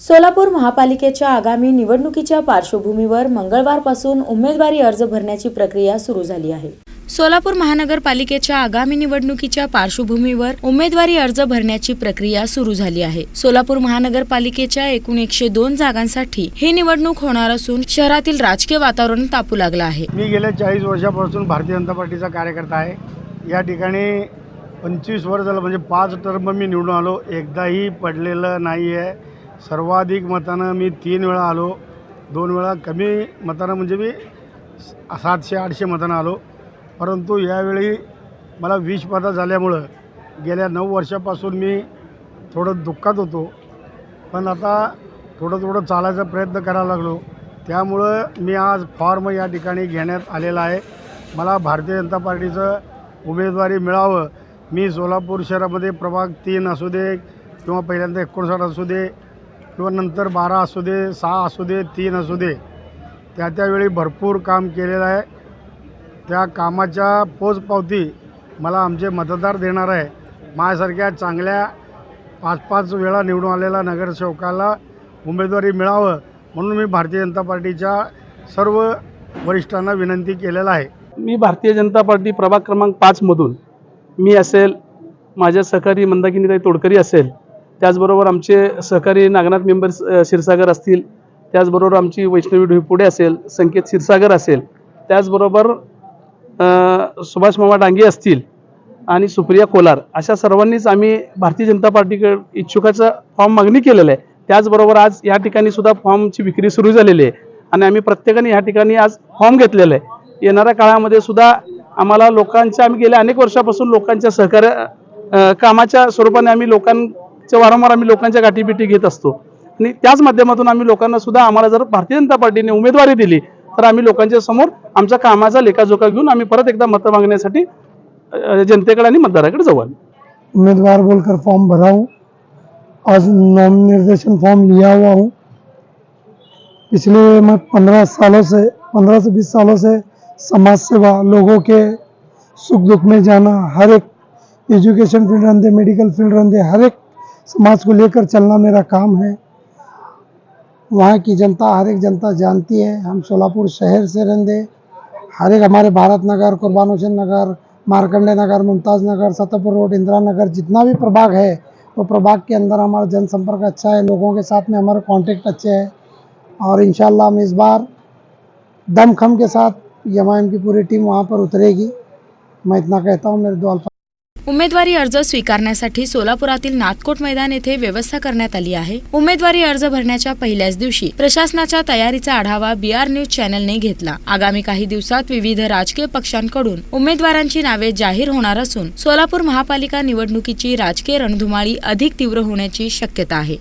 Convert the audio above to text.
सोलापूर महापालिकेच्या आगामी निवडणुकीच्या पार्श्वभूमीवर मंगळवारपासून उमेदवारी अर्ज भरण्याची प्रक्रिया सुरू झाली आहे. सोलापूर महानगरपालिकेच्या आगामी निवडणुकीच्या पार्श्वभूमीवर उमेदवारी अर्ज भरण्याची प्रक्रिया सुरू झाली आहे. सोलापूर महानगरपालिकेच्या एकूण एकशे दोन जागांसाठी ही निवडणूक होणार असून शहरातील राजकीय वातावरण तापू लागलं आहे. मी गेल्या चाळीस वर्षापासून भारतीय जनता पार्टीचा कार्यकर्ता आहे. या ठिकाणी पंचवीस वर्ष झालं म्हणजे पाच टर्म मी निवडून आलो. एकदाही पडलेलं नाही आहे सर्वाधिक मतानं मी तीन वेळा आलो दोन वेळा कमी मतानं म्हणजे मी सातशे आठशे मतानं आलो. परंतु यावेळी मला वीस पदा झाल्यामुळं गेल्या नऊ वर्षापासून मी थोडं दुःखात होतो. पण आता थोडं थोडं चालायचा प्रयत्न करायला लागलो. त्यामुळं मी आज फॉर्म या ठिकाणी घेण्यात आलेला आहे. मला भारतीय जनता पार्टीचं उमेदवारी मिळावं. मी सोलापूर शहरामध्ये प्रभाग तीन असू दे किंवा पहिल्यांदा एकोणसाठ असू दे किंवा नंतर बारा असू दे सहा असू दे तीन असू दे त्या त्यावेळी भरपूर काम केलेलं आहे. त्या कामाच्या पोचपावती मला आमचे मतदार देणार आहे. माझ्यासारख्या चांगल्या पाच पाच वेळा निवडून आलेल्या नगरसेवकाला उमेदवारी मिळावं म्हणून मी भारतीय जनता पार्टीच्या सर्व वरिष्ठांना विनंती केलेला आहे. मी भारतीय जनता पार्टी प्रभाग क्रमांक पाचमधून मी असेल माझ्या सहकारी मंदाकिनीताई तोडकरी असेल त्याचबरोबर आमचे सहकारी नागनाथ मेंबर क्षीरसागर असतील त्याचबरोबर आमची वैष्णवी ढोईपुडे असेल संकेत क्षीरसागर असेल त्याचबरोबर सुभाष मामा डांगे असतील आणि सुप्रिया कोलार अशा सर्वांनीच आम्ही भारतीय जनता पार्टीकडे इच्छुकाचा फॉर्म मागणी केलेला आहे. त्याचबरोबर आज या ठिकाणी सुद्धा फॉर्मची विक्री सुरू झालेली आहे आणि आम्ही प्रत्येकाने या ठिकाणी आज फॉर्म घेतलेला आहे. येणाऱ्या काळामध्ये सुद्धा आम्हाला लोकांच्या आम्ही गेल्या अनेक वर्षापासून लोकांच्या सहकार्य कामाच्या स्वरूपाने आम्ही लोकां लोकांच्या वारंवार आम्ही लोकांच्या गाठीबिटी घेत असतो. आणि त्याच माध्यमातून आम्ही लोकांना सुद्धा आम्हाला जर भारतीय जनता पार्टीने उमेदवारी दिली तर आम्ही लोकांच्या समोर आमच्या कामाचा लेखाजोखा घेऊन आम्ही परत एकदा मतं मागण्यासाठी जनतेकडे आणि मतदाराकडे जाऊ उमेदवार बोलकर फॉर्म भराऊ आज नॉम निर्देशन फॉर्म लिया हुआ हूँ पिछले मैं पंद्रह सालों से पंद्रह से बीस सालों से समाज सेवा लोगों के सुख दुख में जाना हर एक एजुकेशन फील्ड रहते मेडिकल फील्ड रहते हर एक समाज को लेकर चलना मेरा काम है। वहाँ की जनता, हर एक जनता जानती है। हम सोलापुर शहर से रहते हर एक हमारे भारत नगर, कुर्बान हुसैन नगर, मार्कंडे नगर, मुमताज़ नगर सतरपुर रोड, इंदिरा नगर, जितना भी प्रभाग है, वो तो प्रभाग के अंदर हमारा जनसंपर्क अच्छा है। लोगों के साथ में हमारे कांटेक्ट अच्छे हैं। और इंशाल्लाह हम इस बार दमखम के साथ यमाइन की पूरी टीम वहाँ पर उतरेगी। मैं इतना कहता हूँ। मेरे दो उमेदवारी अर्ज स्वीकारण्यासाठी सोलापुरातील नाथकोट मैदान येथे व्यवस्था करण्यात आली आहे. उमेदवारी अर्ज भरण्याच्या पहिल्याच दिवशी प्रशासनाच्या तयारीचा आढावा बीआर न्यूज चॅनलने घेतला. आगामी काही दिवसात विविध राजकीय पक्षांकडून उमेदवारांची नावे जाहीर होणार असून सोलापूर महापालिका निवडणुकीची राजकीय रणधुमाळी अधिक तीव्र होण्याची शक्यता आहे.